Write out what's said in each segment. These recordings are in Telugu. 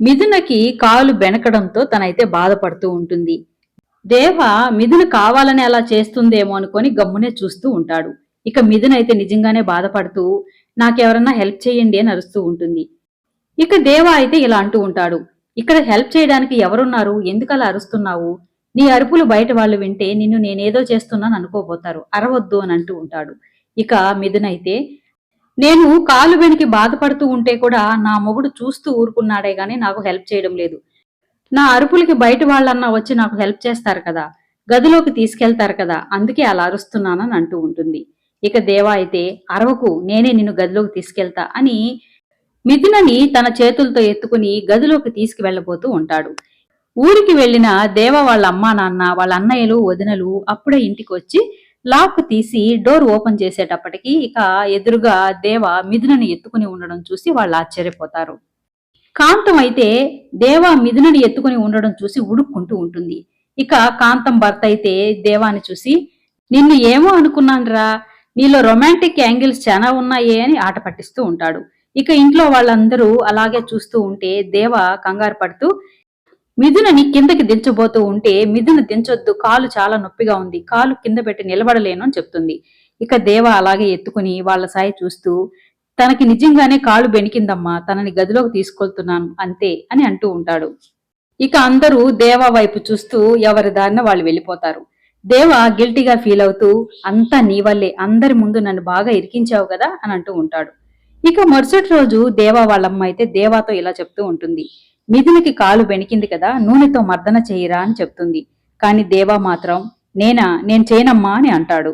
మిథునకి కాలు బెనకడంతో తనైతే బాధపడుతూ ఉంటుంది. దేవ మిథున కావాలని అలా చేస్తుందేమో అనుకొని గమ్మునే చూస్తూ ఉంటాడు. ఇక మిథున అయితే నిజంగానే బాధపడుతూ నాకెవరన్నా హెల్ప్ చేయండి అని అరుస్తూ ఉంటుంది. ఇక దేవ అయితే ఇలా అంటూ ఉంటాడు. ఇక్కడ హెల్ప్ చేయడానికి ఎవరున్నారు? ఎందుకు అలా అరుస్తున్నావు? నీ అరుపులు బయట వాళ్ళు వింటే నిన్ను నేనేదో చేస్తున్నాను అనుకోబోతారు. అరవద్దు అని అంటూ ఉంటాడు. ఇక మిథునైతే అయితే నేను కాలు వెనికి బాధపడుతూ ఉంటే కూడా నా మొగుడు చూస్తూ ఊరుకున్నాడే గాని నాకు హెల్ప్ చేయడం లేదు. నా అరుపులకి బయట వాళ్ళన్నా వచ్చి నాకు హెల్ప్ చేస్తారు కదా గదిలోకి తీసుకెళ్తారు కదా అందుకే అలా అరుస్తున్నానని అంటూ ఉంటుంది. ఇక దేవా అయితే అరవకు నేనే నిన్ను గదిలోకి తీసుకెళ్తా అని మిథునని తన చేతులతో ఎత్తుకుని గదిలోకి తీసుకువెళ్ళబోతూ ఉంటాడు. ఊరికి వెళ్ళిన దేవ వాళ్ళ అమ్మా నాన్న వాళ్ళ అన్నయ్యలు వదినలు అప్పుడే ఇంటికి వచ్చి లాక్ తీసి డోర్ ఓపెన్ చేసేటప్పటికి ఇక ఎదురుగా దేవ మిథునని ఎత్తుకుని ఉండడం చూసి వాళ్ళు ఆశ్చర్యపోతారు. కాంతం అయితే దేవ మిథునని ఎత్తుకుని ఉండడం చూసి ఉడుక్కుంటూ ఉంటుంది. ఇక కాంతం భర్త అయితే దేవాని చూసి నిన్ను ఏమో అనుకున్నానురా నీలో రొమాంటిక్ యాంగిల్స్ చాలా ఉన్నాయే అని ఆట పట్టిస్తూ ఉంటాడు. ఇక ఇంట్లో వాళ్ళందరూ అలాగే చూస్తూ ఉంటే దేవ కంగారు పడుతూ మిథునని కిందకి దించబోతూ ఉంటే మిథున దించొద్దు కాలు చాలా నొప్పిగా ఉంది కాలు కింద పెట్టి నిలబడలేను అని చెప్తుంది. ఇక దేవ అలాగే ఎత్తుకుని వాళ్ళ సాయి చూస్తూ తనకి నిజంగానే కాలు బెనికిందమ్మా తనని గదిలోకి తీసుకెళ్తున్నాను అంతే అని అంటూ ఉంటాడు. ఇక అందరూ దేవా వైపు చూస్తూ ఎవరి దారిన వాళ్ళు వెళ్ళిపోతారు. దేవ గిల్టీగా ఫీల్ అవుతూ అంతా నీ వల్లే అందరి ముందు నన్ను బాగా ఇరికించావు కదా అని అంటూ ఉంటాడు. ఇక మరుసటి రోజు దేవా వాళ్ళమ్మ అయితే దేవాతో ఇలా చెప్తూ ఉంటుంది. మిథునికి కాలు బెనికింది కదా నూనెతో మర్దన చేయరా అని చెప్తుంది. కాని దేవా మాత్రం నేనా నేను చేయనమ్మా అని అంటాడు.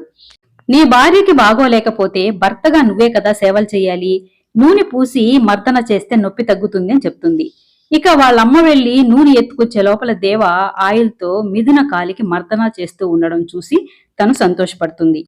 నీ భార్యకి బాగోలేకపోతే భర్తగా నువ్వే కదా సేవలు చేయాలి. నూనె పూసి మర్దన చేస్తే నొప్పి తగ్గుతుంది అని చెప్తుంది. ఇక వాళ్ళమ్మ వెళ్ళి నూనె ఎత్తుకొచ్చే లోపల దేవ ఆయిల్తో మిథున కాలికి మర్దన చేస్తూ ఉండడం చూసి తను సంతోషపడుతుంది.